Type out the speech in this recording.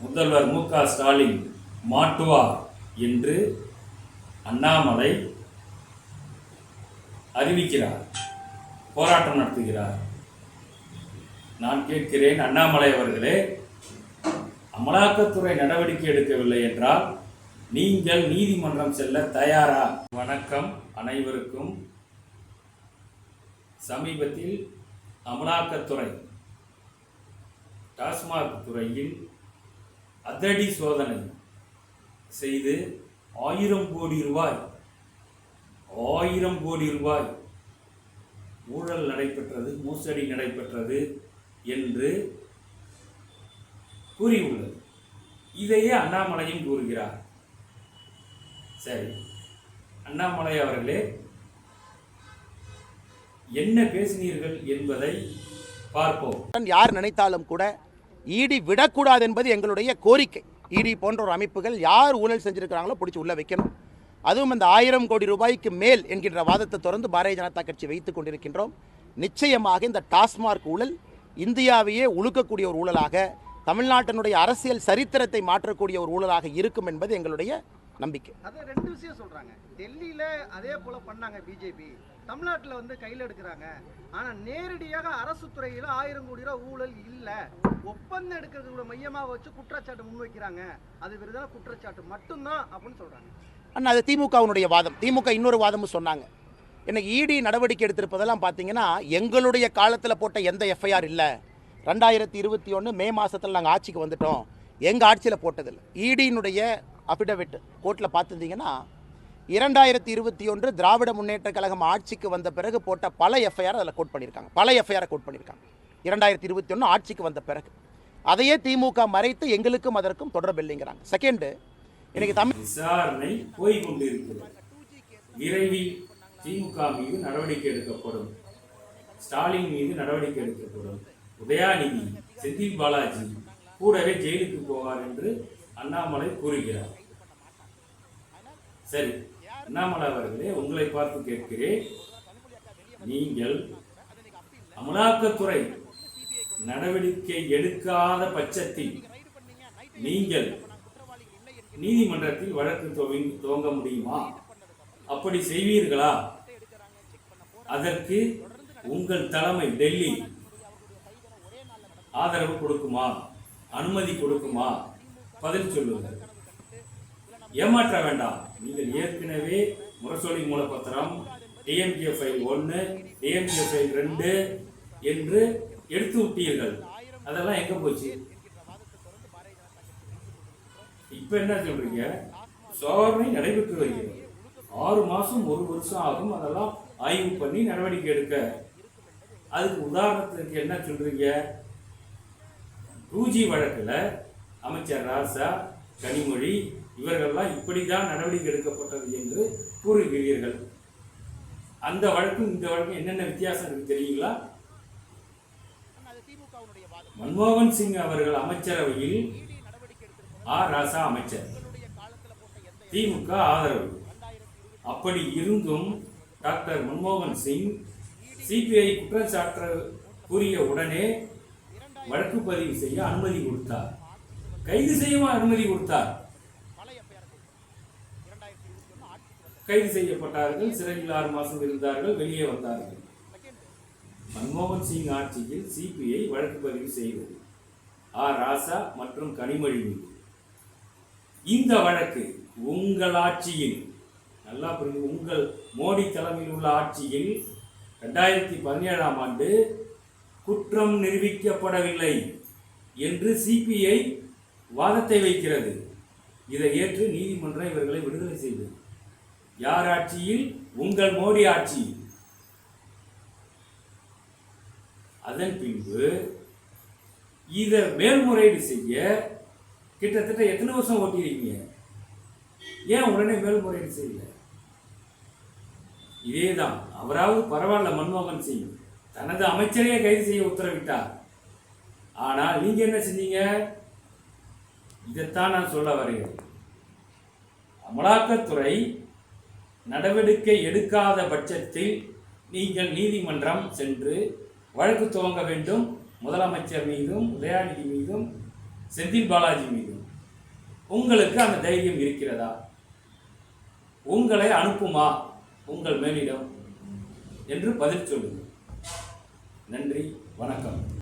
முதல்வர் மு க ஸ்டாலின் மாட்டுவார் என்று அண்ணாமலை அறிவிக்கிறார் போராட்டம் நடத்துகிறார். நான் கேட்கிறேன் அண்ணாமலை அவர்களே அமலாக்கத்துறை நடவடிக்கை எடுக்கவில்லை என்றால் நீங்கள் நீதிமன்றம் செல்ல தயாரா? வணக்கம் அனைவருக்கும். சமீபத்தில் அமலாக்கத்துறை டாஸ்மாக் துறையில் அதிரடி சோதனை செய்து ஆயிரம் கோடி ரூபாய் ஆயிரம் கோடி ரூபாய் ஊழல் நடைபெற்றது மோசடி நடைபெற்றது என்று கூறியுள்ளது. இதையே அண்ணாமலையும் கூறுகிறார். சரி அண்ணாமலை அவர்களே என்ன பேசினீர்கள் என்பதை பார்ப்போம். யார் நினைத்தாலும் கூட இடி விடக்கூடாது என்பது எங்களுடைய கோரிக்கை. இடி போன்ற ஒரு அமைப்புகள் யார் ஊழல் செஞ்சிருக்கிறாங்களோ பிடிச்சி உள்ள வைக்கணும். அதுவும் இந்த ஆயிரம் கோடி ரூபாய்க்கு மேல் என்கின்ற வாதத்தை தொடர்ந்து பாரதிய ஜனதா கட்சி வைத்துக் கொண்டிருக்கின்றோம். நிச்சயமாக இந்த டாஸ்மார்க் ஊழல் இந்தியாவையே உழுக்கக்கூடிய ஒரு ஊழலாக தமிழ்நாட்டினுடைய அரசியல் சரித்திரத்தை மாற்றக்கூடிய ஒரு ஊழலாக இருக்கும் என்பது எங்களுடைய நம்பிக்கை. அது ரெண்டு விஷயம் சொல்றாங்க. டெல்லியில அதே போல பண்ணாங்க பிஜேபி தமிழ்நாட்டுல வந்து கையில் எடுக்கிறாங்க. ஆனா நேரடியாக அரசு துறையில ஆயிரம் கோடி ரூபாய் ஊழல் இல்ல. ஒப்பந்தம் எடுக்கிறதுல மையமாக வச்சு குற்றச்சாட்டு முன்வைக்கிறாங்க. அது விருதான குற்றச்சாட்டு மட்டும்தான் அப்படின்னு சொல்றாங்க. அண்ணா அது திமுகவினுடைய வாதம். திமுக இன்னொரு வாதமும் சொன்னாங்க. இன்னைக்கு இடி நடவடிக்கை எடுத்திருப்பதெல்லாம் பார்த்தீங்கன்னா எங்களுடைய காலத்தில் போட்ட எந்த எஃப்ஐஆர் இல்லை. ரெண்டாயிரத்தி இருபத்தி ஒன்று மே மாதத்தில் நாங்கள் ஆட்சிக்கு வந்துட்டோம். எங்கள் ஆட்சியில் போட்டதில்லை. இடியினுடைய அஃபிடவிட் கோர்ட்டில் பார்த்துருந்தீங்கன்னா இரண்டாயிரத்தி இருபத்தி ஒன்று திராவிட முன்னேற்ற கழகம் ஆட்சிக்கு வந்த பிறகு போட்ட பல எஃப்ஐஆர் அதில் கோட் பண்ணியிருக்காங்க. பல எஃப்ஐஆரை கோட் பண்ணியிருக்காங்க. இரண்டாயிரத்தி இருபத்தி ஒன்று ஆட்சிக்கு வந்த பிறகு. அதையே திமுக மறைத்து எங்களுக்கும் அதற்கும் தொடர்பு இல்லைங்கிறாங்க. செகண்டு இன்னைக்கு தமிழ் விசாரணை போய் கொண்டிருக்கிறது விரைவில் திமுக மீது நடவடிக்கை எடுக்கப்படும். ஸ்டாலின் மீது நடவடிக்கை எடுக்கப்படும். உதயாநிதி செந்தில் பாலாஜி கூடவே ஜெயிலுக்கு போவார் என்று அண்ணாமலை கூறுகிறார். சரி அண்ணாமலை அவர்களே உங்களை பார்த்து கேட்கிறேன். நீங்கள் அமலாக்கத்துறை நடவடிக்கை எடுக்காத பட்சத்தில் நீங்கள் நீதிமன்றத்தில் வழக்கு துவங்க முடியுமா? அப்படி செய்வீர்களா? அதற்கு உங்கள் தலைமை டெல்லி ஆதரவு கொடுக்குமா? அனுமதி கொடுக்குமா? பதில் சொல்லுங்கள் ஏமாற்ற வேண்டாம். நீங்கள் ஏற்கனவே முரசொலி மூலப்பத்திரம் டிஎம்கே ஃபைல் ஒன்று டிஎம்கே ஃபைல் ரெண்டு என்று எடுத்து விட்டீர்கள். அதெல்லாம் எங்க போச்சு? இப்ப என்ன சொல்றீங்க? சோதனை நடைபெற்று வருகிறது. ஆறு மாசம் ஒரு வருஷம் ஆகும். அதெல்லாம் ஆய்வு பண்ணி நடவடிக்கை எடுக்க. அதுக்கு உதாரணத்துக்கு என்ன சொல்றீங்க? டூ ஜி வழக்கில் அமைச்சர் ராசா கனிமொழி இவர்கள்லாம் இப்படிதான் நடவடிக்கை எடுக்கப்பட்டது என்று கூறுகிறீர்கள். அந்த வழக்கும் இந்த வழக்கும் என்னென்ன வித்தியாசம் இருக்கு தெரியுங்களா? மன்மோகன் சிங் அவர்கள் அமைச்சரவையில் ஆர் ராசா அமைச்சர். திமுக ஆதரவு. அப்படி இருந்தும் டாக்டர் மன்மோகன் சிங் சிபிஐ குற்றச்சாட்டு கூறிய உடனே வழக்கு பதிவு செய்ய அனுமதி கொடுத்தார். கைது செய்யவும் அனுமதி கொடுத்தார். கைது செய்யப்பட்டார்கள். சிறையில் ஆறு மாசம் இருந்தார்கள். வெளியே வந்தார்கள். மன்மோகன் சிங் ஆட்சியில் சிபிஐ வழக்கு பதிவு செய்தது. ஆர் ராசா மற்றும் கனிமொழி மீது. இந்த வழக்கு உங்கள் ஆட்சியில் நல்லா புரிந்து உங்கள் மோடி தலைமையில் உள்ள ஆட்சியில் ரெண்டாயிரத்தி பதினேழாம் ஆண்டு குற்றம் நிரூபிக்கப்படவில்லை என்று சிபிஐ வாதத்தை வைக்கிறது. இதை ஏற்று நீதிமன்றம் இவர்களை விடுதலை செய்தது. யார் ஆட்சியில்? உங்கள் மோடி ஆட்சி. அதன் பின்பு இதை மேல்முறையீடு செய்ய கிட்டத்தட்ட எத்தனை வருஷம் ஓட்டியிருக்கீங்க? ஏன் உடனே மேல்முறையீடு செய்யல? இதேதான் அவராவது பரவாயில்ல மன்மோகன் சிங். தனது அமைச்சரையே கைது செய்ய உத்தரவிட்டார். ஆனால் நீங்க என்ன செஞ்சீங்க? இதைத்தான் நான் சொல்ல வருகிறேன். அமலாக்கத்துறை நடவடிக்கை எடுக்காத பட்சத்தில் நீங்கள் நீதிமன்றம் சென்று வழக்கு துவங்க வேண்டும். முதலமைச்சர் மீதும் உதயாநிதி மீதும் செந்தில் பாலாஜி மீதும். உங்களுக்கு அந்த தைரியம் இருக்கிறதா? உங்களை அனுப்புமா? உங்கள் மேலிடம்? என்று பதில் சொல்லுங்கள். நன்றி வணக்கம்.